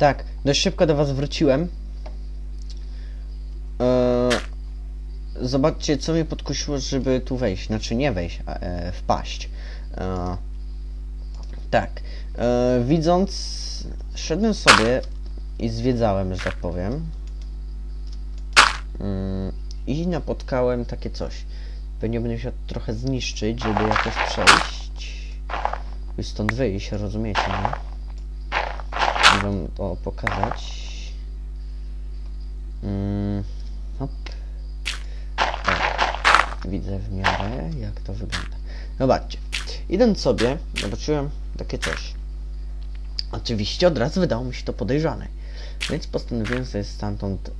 Tak, dość szybko do was wróciłem. Eee, zobaczcie, co mnie podkusiło, żeby tu wejść. Znaczy nie wejść, a e, wpaść. Eee, tak. Eee, widząc, szedłem sobie i zwiedzałem, że tak powiem. Mm, I napotkałem takie coś. Pewnie będę musiał trochę zniszczyć, żeby jakoś przejść. I stąd wyjść, rozumiecie, nie? I wam to pokazać. Mm, hop. O, widzę w miarę, jak to wygląda. Zobaczcie. Idąc sobie, zobaczyłem takie coś. Oczywiście od razu wydało mi się to podejrzane. Więc postanowiłem sobie stamtąd,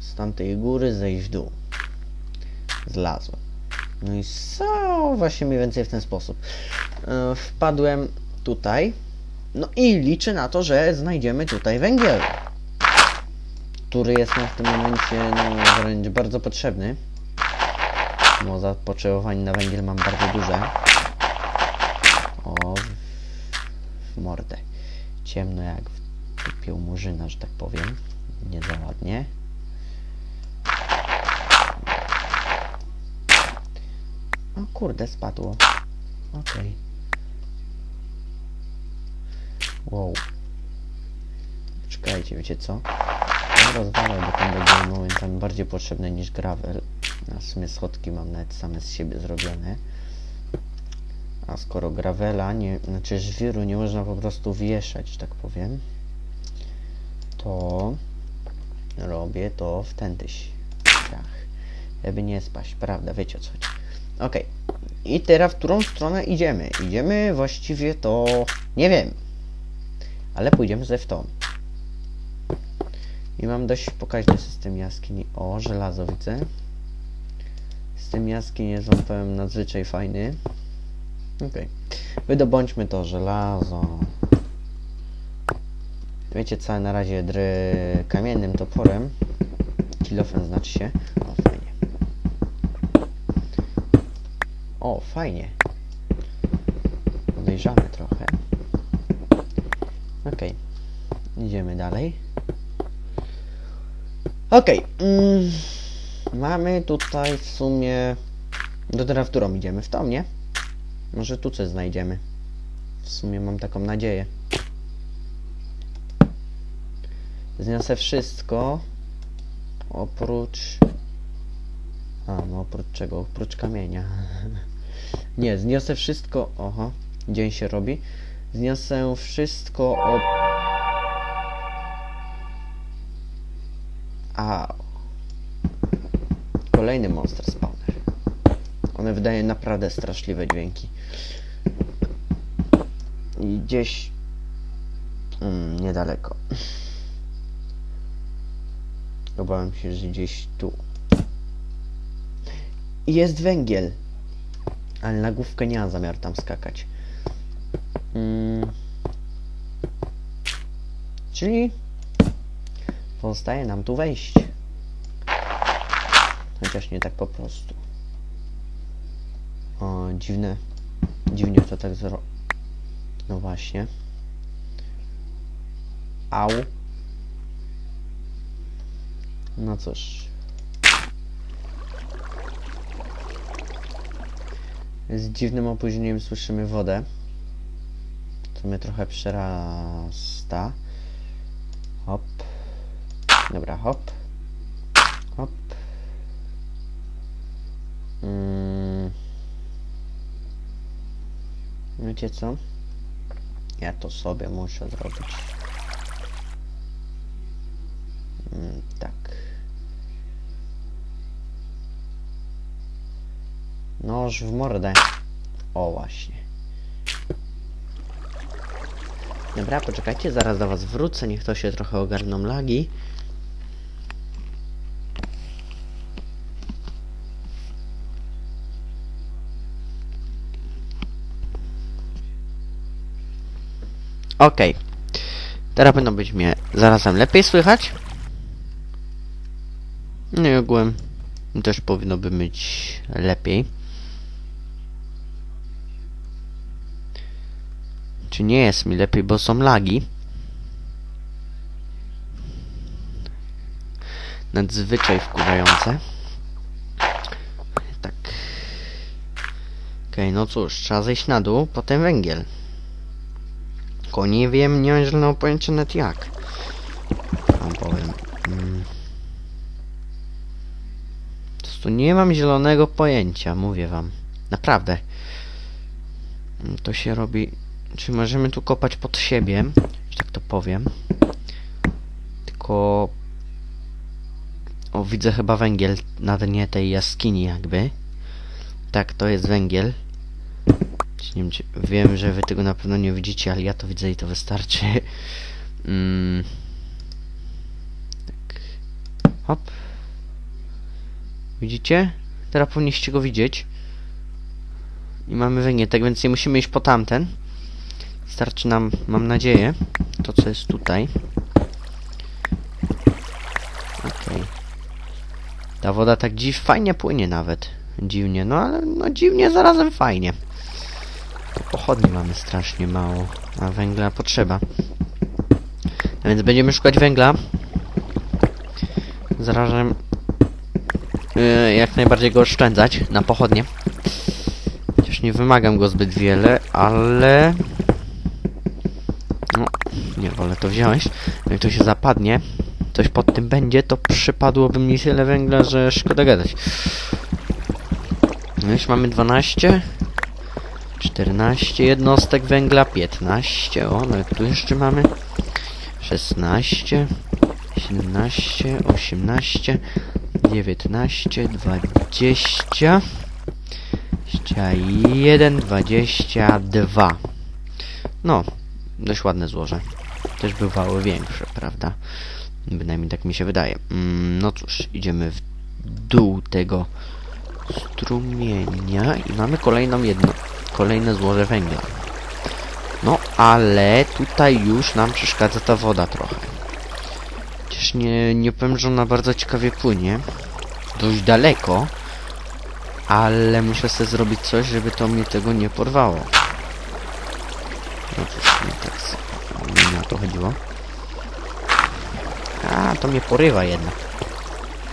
z tamtej góry zejść w dół. Zlazłem. No i co właśnie mniej więcej w ten sposób. E, wpadłem tutaj. No i liczę na to, że znajdziemy tutaj węgiel. Który jest nam w tym momencie no, wręcz bardzo potrzebny. Bo zapotrzebowanie na węgiel mam bardzo duże. O, w mordę. Ciemno jak w dupie murzyna, że tak powiem. Nie za ładnie. O kurde, spadło. Okej. Wow. Czekajcie, wiecie co? No rozwalę, bo tam będzie momentami bardziej potrzebne niż gravel. A w sumie schodki mam nawet same z siebie zrobione. A skoro gravela, nie, znaczy żwiru nie można po prostu wieszać, tak powiem, to robię to w ten tyś. Żeby nie spaść, prawda? Wiecie o co chodzi. Okej. I teraz w którą stronę idziemy? Idziemy właściwie to... Nie wiem. Ale pójdziemy ze w. I mam dość pokaźny system jaskini. O, żelazo widzę. System jaskini jest wam powiem nadzwyczaj fajny. Okej. Wydobądźmy to żelazo. Wiecie co, na razie dry kamiennym toporem. Kilofem znaczy się. O, fajnie. O, fajnie. Podejrzane trochę. Okej. Idziemy dalej. Okej. Mm, mamy tutaj w sumie... Do teraz w którą idziemy? W tą, nie? Może tu coś znajdziemy. W sumie mam taką nadzieję. Zniosę wszystko. Oprócz... A, no oprócz czego? Oprócz kamienia. Nie, zniosę wszystko... Oho, dzień się robi. Zniosę wszystko o... Au. Kolejny monster spawner. One wydają naprawdę straszliwe dźwięki. I gdzieś... Mm, niedaleko. Obawiam się, że gdzieś tu. Jest węgiel. Ale na główkę nie mam zamiar tam skakać. Mm. Czyli pozostaje nam tu wejść. Chociaż nie tak po prostu. O, dziwne. Dziwnie to tak zro... No właśnie. Au. No cóż. Z dziwnym opóźnieniem słyszymy wodę. Mnie trochę przerasta. Hop. Dobra, hop. Hop. Mm. Wiecie co? Ja to sobie muszę zrobić. Mm, tak. Noż w mordę. O właśnie. Dobra, poczekajcie, zaraz do was wrócę, niech to się trochę ogarną lagi. Okej. Teraz powinno być mnie zarazem lepiej słychać. No i ogółem też powinno by być lepiej. Czy nie jest mi lepiej, bo są lagi? nadzwyczaj wkurzające. Tak. Okej, no cóż, trzeba zejść na dół, potem węgiel. Tylko nie wiem, nie mam zielonego pojęcia nawet jak. Wam powiem. Mm. Po prostu nie mam zielonego pojęcia, mówię wam. Naprawdę. To się robi... Czy możemy tu kopać pod siebie? Że tak to powiem. Tylko... O, widzę chyba węgiel na dnie tej jaskini jakby. Tak, to jest węgiel. Nie wiem, czy, wiem, że wy tego na pewno nie widzicie, ale ja to widzę i to wystarczy. Mm. Tak. Hop. Widzicie? Teraz powinniście go widzieć. I mamy węgiel, tak więc nie musimy iść po tamten. Starczy nam, mam nadzieję, to co jest tutaj. Okej. Ta woda tak dziw fajnie płynie nawet. Dziwnie, no ale no dziwnie zarazem fajnie. Pochodni mamy strasznie mało, a węgla potrzeba. A więc będziemy szukać węgla. Zarazem yy, jak najbardziej go oszczędzać na pochodnie. Chociaż nie wymagam go zbyt wiele, ale... No, wolę to wziąć. Jak to się zapadnie, coś pod tym będzie, to przypadłoby mi tyle węgla, że szkoda gadać. No już mamy 12. 14 jednostek węgla, 15, o, no tu jeszcze mamy 16, 17, 18, 19, 20, 21, 22. No, dość ładne złoże. Też bywały większe, prawda? Bynajmniej tak mi się wydaje. Mm, no cóż, idziemy w dół tego strumienia i mamy kolejną jedno, kolejne złoże węgla. No, ale tutaj już nam przeszkadza ta woda trochę. Chociaż nie, nie powiem, że ona bardzo ciekawie płynie. Dość daleko. Ale muszę sobie zrobić coś, żeby to mnie tego nie porwało. No cóż, nie tak s- nie na to chodziło. A, to mnie porywa jednak.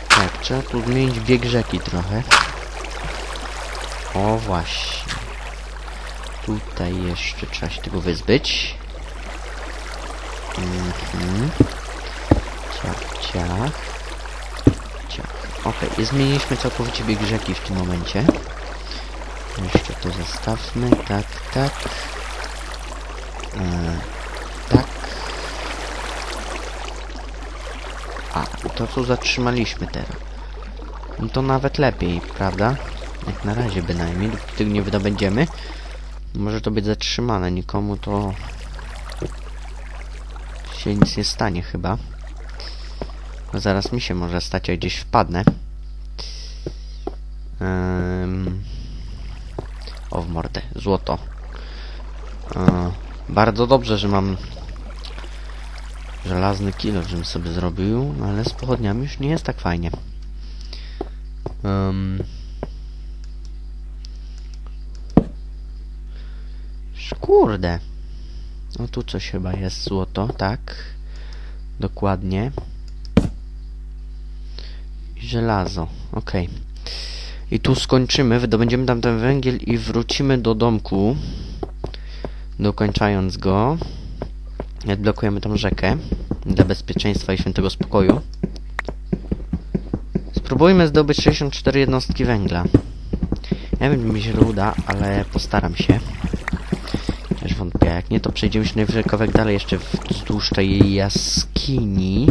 Tak, trzeba tu zmienić bieg rzeki trochę. O właśnie. Tutaj jeszcze trzeba się tego wyzbyć. Mhm. Ciach, ciach. Ciach. Okej, okay, zmieniliśmy całkowicie bieg rzeki w tym momencie. Jeszcze to zostawmy. Tak, tak. E, tak. A, to co zatrzymaliśmy teraz. No to nawet lepiej, prawda? Jak na razie bynajmniej, dopóki tego nie wydobędziemy. Może to być zatrzymane, nikomu to się nic nie stanie chyba. No zaraz mi się może stać, jak gdzieś wpadnę. Um, o, w mordę, złoto. E, bardzo dobrze, że mam żelazny kilo, żebym sobie zrobił, no ale z pochodniami już nie jest tak fajnie. Um, Kurde. No tu coś chyba jest złoto, tak. Dokładnie. Żelazo, okej. I tu skończymy, wydobędziemy tam ten węgiel i wrócimy do domku. Dokończając go. Odblokujemy tą rzekę. Dla bezpieczeństwa i świętego spokoju. Spróbujmy zdobyć 64 jednostki węgla. Ja wiem, mi się uda, ale postaram się. Też wątpię. Jak nie, to przejdziemy się najwyżej kawałek dalej jeszcze wzdłuż tej jaskini.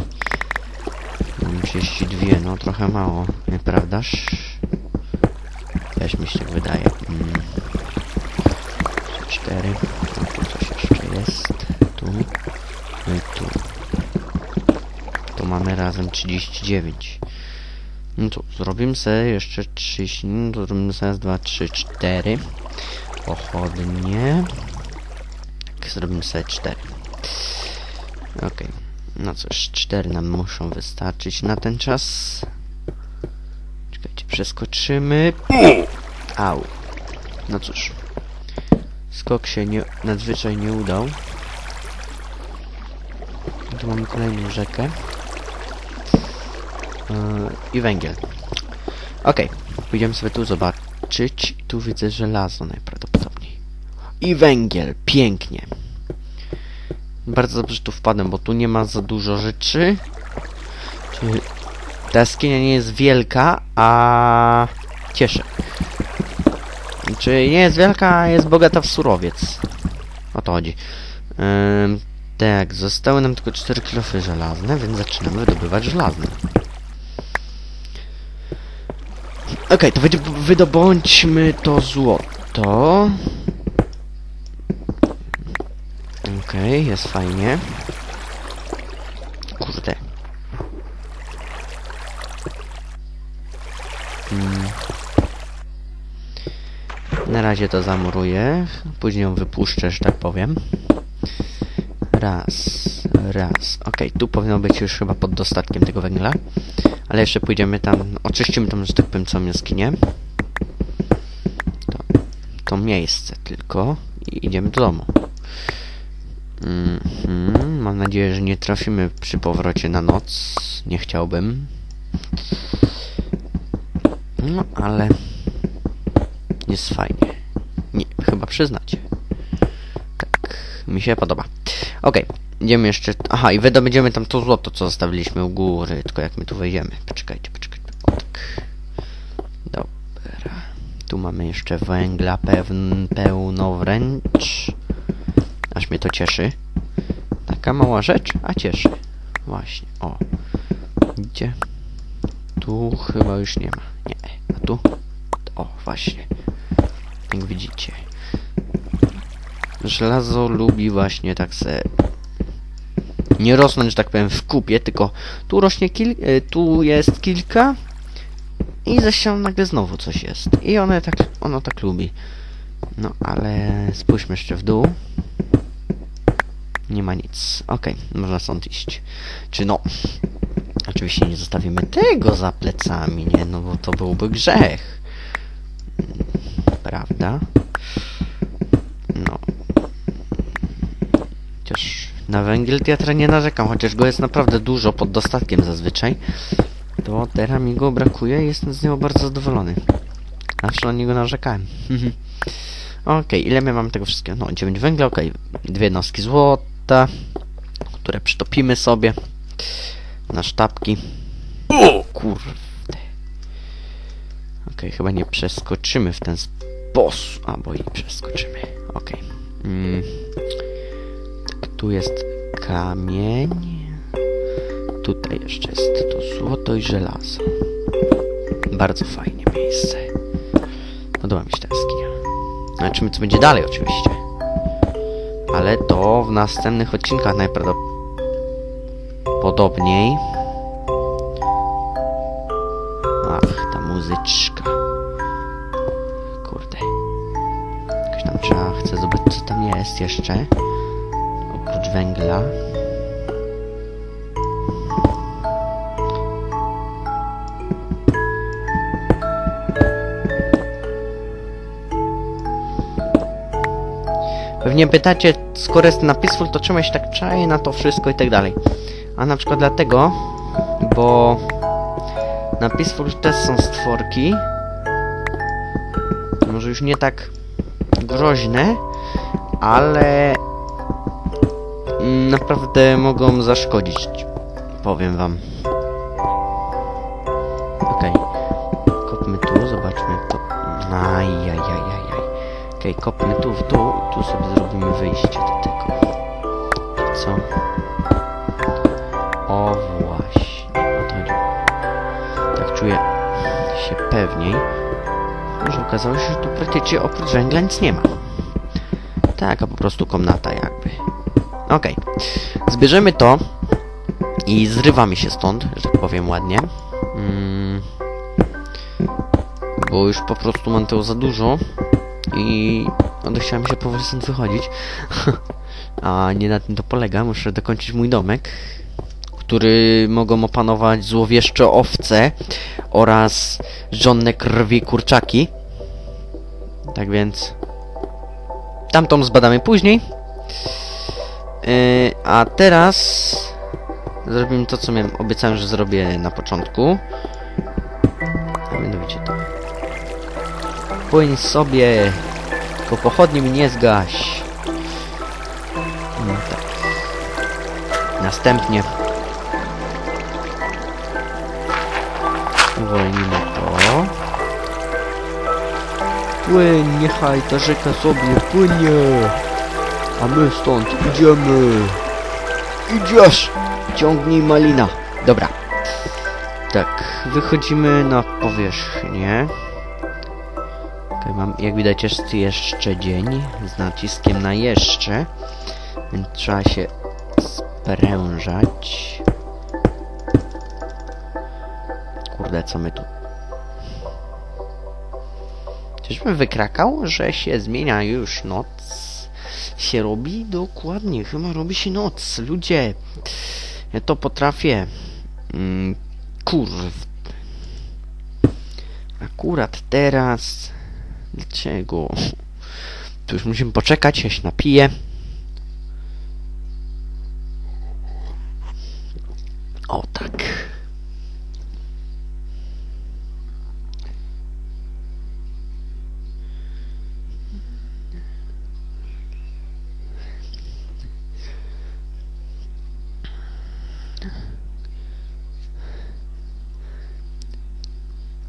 Mam 32, no trochę mało, nieprawdaż? Też mi się wydaje. Mm. 4. No tu coś jeszcze jest. No i tu. To mamy razem 39. No to zrobimy sobie jeszcze 30. No to zrobimy sobie raz, 2, 3, 4. Pochodnie. Tak, zrobimy sobie 4. Okej. No cóż, 4 nam muszą wystarczyć na ten czas. Czekajcie, przeskoczymy. Au. No cóż. Skok się nie, nadzwyczaj nie udał. Tu mamy kolejną rzekę. i węgiel. Okej, pójdziemy sobie tu zobaczyć. Tu widzę żelazo najprawdopodobniej. I węgiel, pięknie. Bardzo dobrze tu wpadłem, bo tu nie ma za dużo rzeczy. Czy ta jaskinia nie jest wielka, a cieszę. Czy nie jest wielka, a jest bogata w surowiec. O to chodzi. Ym, tak, zostały nam tylko 4 klofy żelazne, więc zaczynamy wydobywać żelazne. Okej, to wydob wydobądźmy to złoto. Okej, jest fajnie. Kurde. Mm. Na razie to zamuruję, później ją wypuszczę, że tak powiem. Raz, raz. Okej, tu powinno być już chyba pod dostatkiem tego węgla. Ale jeszcze pójdziemy tam, oczyścimy tam, że tak powiem, całą jaskinię. To, to miejsce tylko i idziemy do domu. Mhm, mam nadzieję, że nie trafimy przy powrocie na noc. Nie chciałbym. No, ale jest fajnie. Nie, chyba przyznacie. Tak, mi się podoba. Okej, idziemy jeszcze... Aha, i wydobędziemy tam to złoto, co zostawiliśmy u góry, tylko jak my tu wejdziemy. Poczekajcie, poczekajcie. O, tak. Dobra. Tu mamy jeszcze węgla pewn, pełno wręcz. Aż mnie to cieszy. Taka mała rzecz, a cieszy. Właśnie, o. Gdzie? Tu chyba już nie ma. Nie, a tu? O, właśnie. Jak widzicie. Żelazo lubi właśnie tak se nie rosnąć, że tak powiem, w kupie, tylko tu rośnie kil y, tu jest kilka i ze ścianą nagle znowu coś jest. I one tak, ono tak lubi. No, ale spójrzmy jeszcze w dół. Nie ma nic. Okej, okay, można stąd iść. Czy no... Oczywiście nie zostawimy tego za plecami, nie? No bo to byłby grzech. Prawda? Na węgiel ja nie narzekam, chociaż go jest naprawdę dużo pod dostatkiem zazwyczaj. To teraz mi go brakuje i jestem z niego bardzo zadowolony. Zawsze na niego narzekałem. Okej, okay, ile my mamy tego wszystkiego? No, 9 węgla, okej. Okay. Dwie jednostki złota, które przytopimy sobie na sztabki. O, kurde. Okej, okay, chyba nie przeskoczymy w ten sposób. Albo i przeskoczymy. Okej. Okay. Mm. Tu jest kamień. Tutaj jeszcze jest to złoto i żelazo. Bardzo fajnie miejsce. Podoba mi się ta jaskinia. Zobaczymy, co będzie dalej oczywiście. Ale to w następnych odcinkach najprawdopodobniej. Ach, ta muzyczka. Kurde. Jakoś tam trzeba, chcę zobaczyć, co tam jest jeszcze. Pewnie pytacie, skoro jest na Peaceful, to czemu się tak czaje na to wszystko i tak dalej. A na przykład dlatego, bo na Peaceful też są stworki. Może już nie tak groźne, ale naprawdę mogą zaszkodzić. Powiem wam. Okej. Okay. Kopmy tu, zobaczmy jak to... Ajajajajaj. Okej, okay, kopmy tu w dół tu sobie zrobimy wyjście do tego. Co? O właśnie, o to chodzi. Tak czuję się pewniej. Może okazało się, że tu praktycznie oprócz węgla nic nie ma. Taka po prostu komnata jakby. Okej. Okay. Zbierzemy to i zrywamy się stąd, że tak powiem ładnie. Mm. Bo już po prostu mam tego za dużo i chciałem się powoli stąd wychodzić. A nie na tym to polega, muszę dokończyć mój domek, który mogą opanować złowieszcze owce oraz żonne krwi kurczaki. Tak więc tamtą zbadamy później. Yy, a teraz Zrobimy to, co miałem, obiecałem, że zrobię na początku. A mianowicie to. Płyń sobie, tylko pochodnie mi nie zgaś. No tak. Następnie uwolnimy to. Płyń, niechaj ta rzeka sobie płynie. A my stąd idziemy. Idziesz! Ciągnij malina. Dobra. Tak, wychodzimy na powierzchnię. Mam, jak widać jest jeszcze dzień z naciskiem na jeszcze. Więc trzeba się sprężać. Kurde, co my tu? Czyżbym wykrakał, że się zmienia już noc? Się robi? Dokładnie, chyba robi się noc. Ludzie, ja to potrafię. Mm, kurw. Akurat teraz. Dlaczego? Tu już musimy poczekać, ja się napiję. O tak.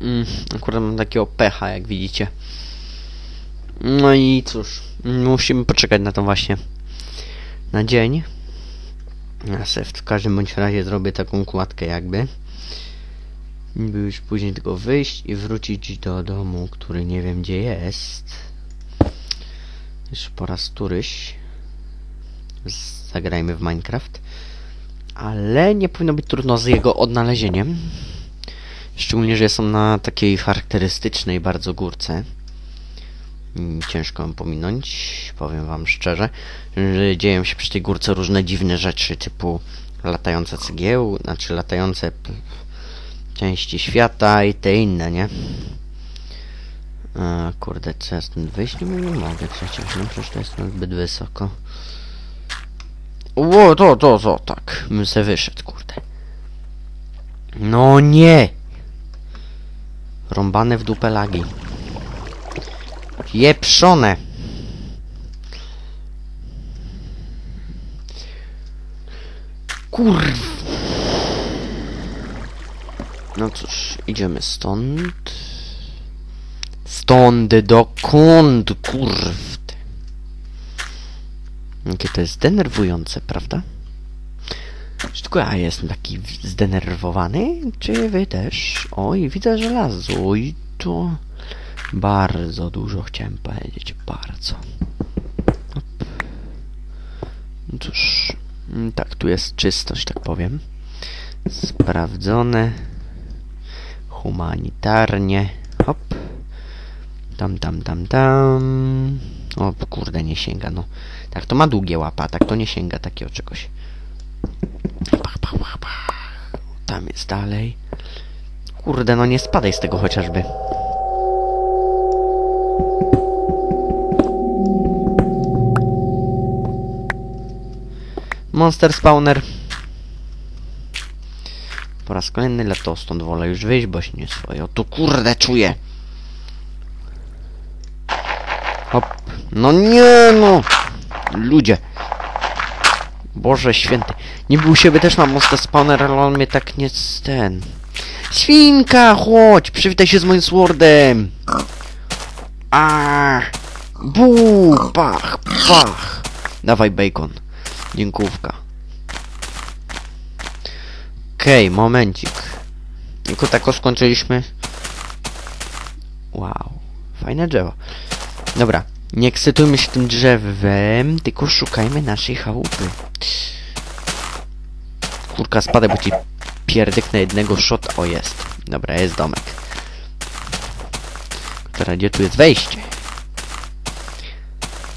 Mm, akurat mam takiego pecha, jak widzicie. No i cóż, musimy poczekać na to właśnie. Na dzień. Ja sobie w każdym bądź razie zrobię taką kładkę jakby. By już później tylko wyjść i wrócić do domu, który nie wiem gdzie jest. Już po raz któryś. Zagrajmy w Minecraft. Ale nie powinno być trudno z jego odnalezieniem. Szczególnie, że są na takiej charakterystycznej bardzo górce. Mm, Ciężko ją pominąć, powiem wam szczerze, dzieją się przy tej górce różne dziwne rzeczy, typu latające cegieł, znaczy latające części świata i te inne, nie? A, kurde, co ja stąd wyjść? Nie, nie mogę przecież, no przecież to jest zbyt wysoko. O, to, to, to, tak, bym se wyszedł, kurde. No nie! Rąbane w dupę lagi. Pieprzone! Kurw! No cóż, idziemy stąd. Stąd dokąd, kurw? Jakie to jest denerwujące, prawda? Czy tylko ja jestem taki zdenerwowany? Czy wy też? Oj, widzę żelazo i to bardzo dużo chciałem powiedzieć, bardzo. No Cóż, mm, tak, tu jest czystość, tak powiem. Sprawdzone. Humanitarnie. Hop. Tam, tam, tam, tam. O kurde, nie sięga, no. Tak, to ma długie łapa, tak to nie sięga takiego czegoś. Pach, pach, pach, pach. Tam jest dalej. Kurde, no nie spadaj z tego chociażby. Monster Spawner. Po raz kolejny lato stąd wolę już wyjść, bo się nie swoje. O tu kurde czuję. Hop. No nie no. Ludzie. Boże święty. Niby u siebie też mam Monster Spawner, ale on mnie tak nie ten... Świnka, chodź! Przywitaj się z moim swordem! A, Bu! Pach! Pach! Dawaj bacon. Dziękówka. Okej, okay, momencik. Tylko tak skończyliśmy. Wow. Fajne drzewo. Dobra. Nie ekscytujmy się tym drzewem, tylko szukajmy naszej chałupy. Kurka, spadaj, bo ci pierdyknę jednego shot. O, jest. Dobra, jest domek. Teraz gdzie tu jest wejście?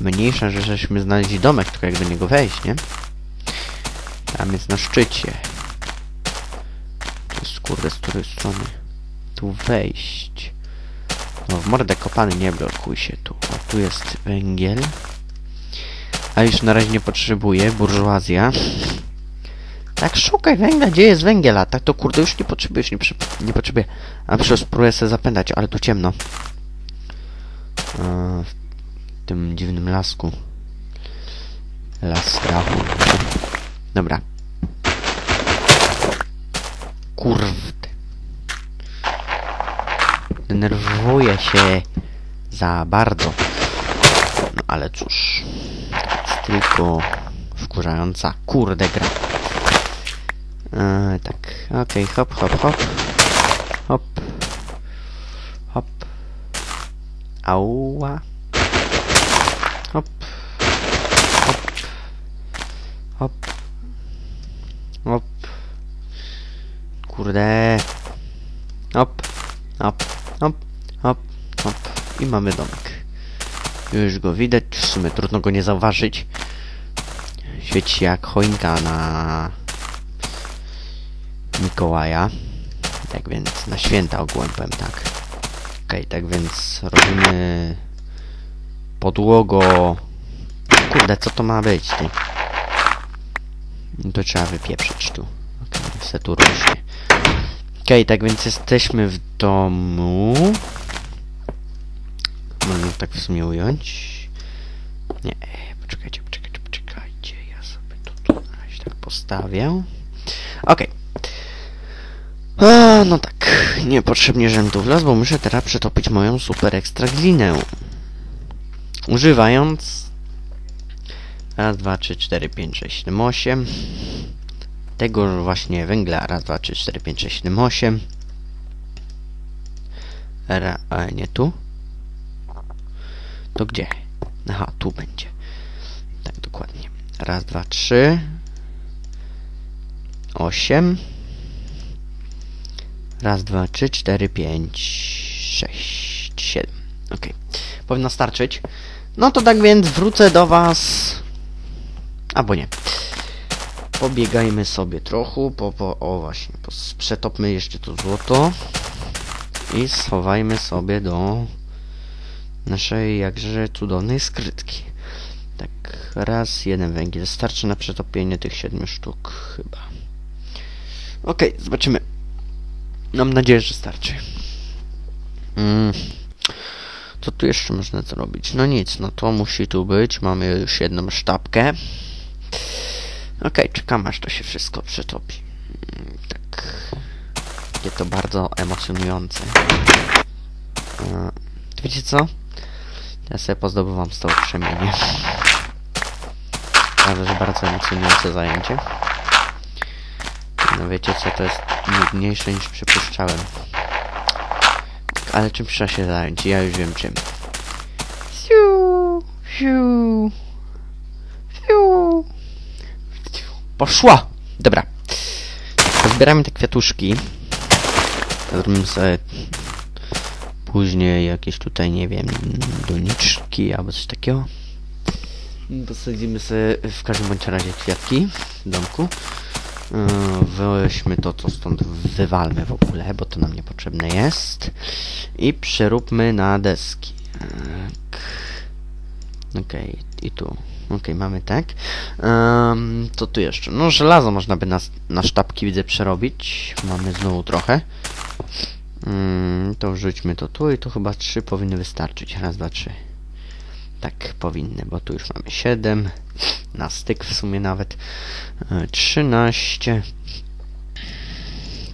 Mniejsza, że żeśmy znaleźli domek, tylko jak do niego wejść, nie? Tam jest na szczycie. Tu jest, kurde, z której strony? Tu wejść. No, w mordę kopany nie blokuj się tu. O, tu jest węgiel. A już na razie nie potrzebuję. Burżuazja. Tak, szukaj węgla, gdzie jest węgiel, a tak to kurde już nie potrzebujesz, nie, nie potrzebuję. A przecież spróbuję sobie zapędać, ale tu ciemno. E, w tym dziwnym lasku. Las strachu. Dobra. Kurde. Denerwuję się za bardzo. No ale cóż. Jest tylko wkurzająca kurde gra. E, tak, okej, hop, hop, hop. Hop. Hop. Ała. Hop. Hop. Hop. Hop. Kurde. Hop. Hop. Hop. Hop. Hop. I mamy domek. Już go widać, w sumie trudno go nie zauważyć. Świeci jak choinka na Mikołaja. Tak więc na święta ogółem powiem tak. Okej, tak więc robimy podłogo. Kurde, co to ma być ty? No to trzeba wypieprzyć tu. Okej, okay, se tu rośnie. Okej, tak więc jesteśmy w domu. Można tak w sumie ująć. Nie, poczekajcie, poczekajcie, poczekajcie. Ja sobie to tu tak postawię. Okej. A, no tak, niepotrzebnie żem tu wlazł, bo muszę teraz przetopić moją super ekstra glinę. Używając... Raz, dwa, trzy, cztery, pięć, sześć, siedem, osiem. Tego właśnie węgla. Raz, dwa, trzy, cztery, pięć, sześć, siedem, osiem. Ra, a nie tu. To gdzie? Aha, tu będzie. Tak, dokładnie. Raz, dwa, trzy. Osiem. Raz, dwa, trzy, cztery, pięć, sześć, siedem. Ok. Powinno starczyć. No to tak więc wrócę do was... Albo nie. Pobiegajmy sobie trochę, po, po, o właśnie, po, przetopmy jeszcze to złoto i schowajmy sobie do naszej jakże cudownej skrytki. Tak, raz, jeden węgiel starczy na przetopienie tych siedmiu sztuk chyba. Okej, okay, zobaczymy. Mam nadzieję, że starczy. Mm. Co tu jeszcze można zrobić? No nic, no to musi tu być. Mamy już jedną sztabkę. Ok, czekam aż to się wszystko przetopi. Mm, tak. Takie to bardzo emocjonujące. E, wiecie co? Ja sobie pozdobywam z tego krzemienie. Prawda, że bardzo emocjonujące zajęcie. No wiecie co, to jest nudniejsze niż przypuszczałem. Ale czym trzeba się zająć? Ja już wiem czym. Siu, siu. Poszła! Dobra. Zbieramy te kwiatuszki. Zrobimy sobie później jakieś tutaj, nie wiem, doniczki albo coś takiego. Posadzimy sobie w każdym bądź razie kwiatki w domku. Weźmy to, co stąd wywalmy w ogóle, bo to nam niepotrzebne jest. I przeróbmy na deski. Tak. Okej, okay, i tu. Okay, mamy tak. Um, to tu jeszcze. No, żelazo można by na, na sztabki, widzę, przerobić. Mamy znowu trochę. Um, to wrzućmy to tu i tu chyba trzy powinny wystarczyć. Raz, dwa, trzy. Tak, powinny, bo tu już mamy 7. Na styk w sumie nawet. 13.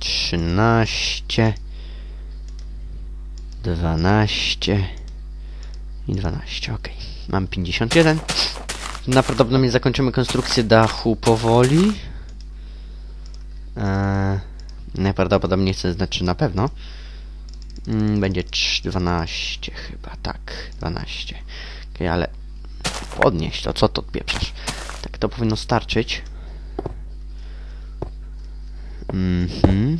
13. 12. I 12, ok. Mam 51. Najprawdopodobniej zakończymy konstrukcję dachu powoli. Eee, najprawdopodobniej to znaczy na pewno. Mm, będzie 12 chyba, tak, 12 ale podnieść to, co to odpieprzasz? Tak to powinno starczyć. Mhm.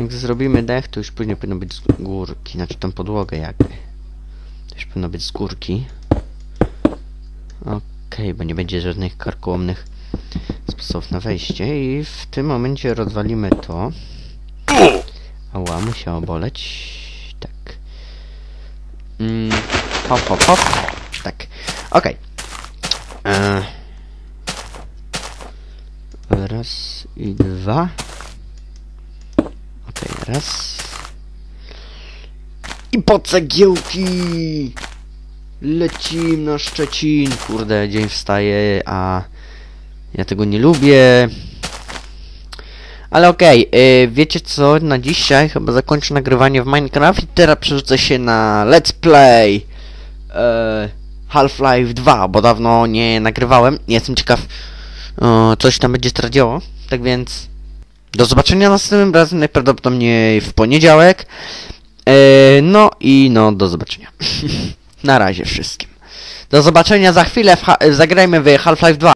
Jak zrobimy dech, to już później powinno być z górki, znaczy tą podłogę jakby. To już powinno być z górki. Okej, okay, bo nie będzie żadnych karkołomnych sposobów na wejście i w tym momencie rozwalimy to. Ała, musiało boleć. Tak. Mm. Hop, hop, hop. Tak. Okej. Okay. E. Raz i dwa. Okej, raz. I po cegiełki! Lecim na Szczecin. Kurde, dzień wstaje, a ja tego nie lubię. Ale okej, y, wiecie co, na dzisiaj chyba zakończę nagrywanie w Minecraft i teraz przerzucę się na Let's Play e, Half-Life 2, bo dawno nie nagrywałem. Jestem ciekaw, o, coś tam będzie teraz działo. Tak więc do zobaczenia następnym razem, najprawdopodobniej w poniedziałek. E, no i no, do zobaczenia. na razie wszystkim. Do zobaczenia za chwilę, zagrajmy w Half-Life 2.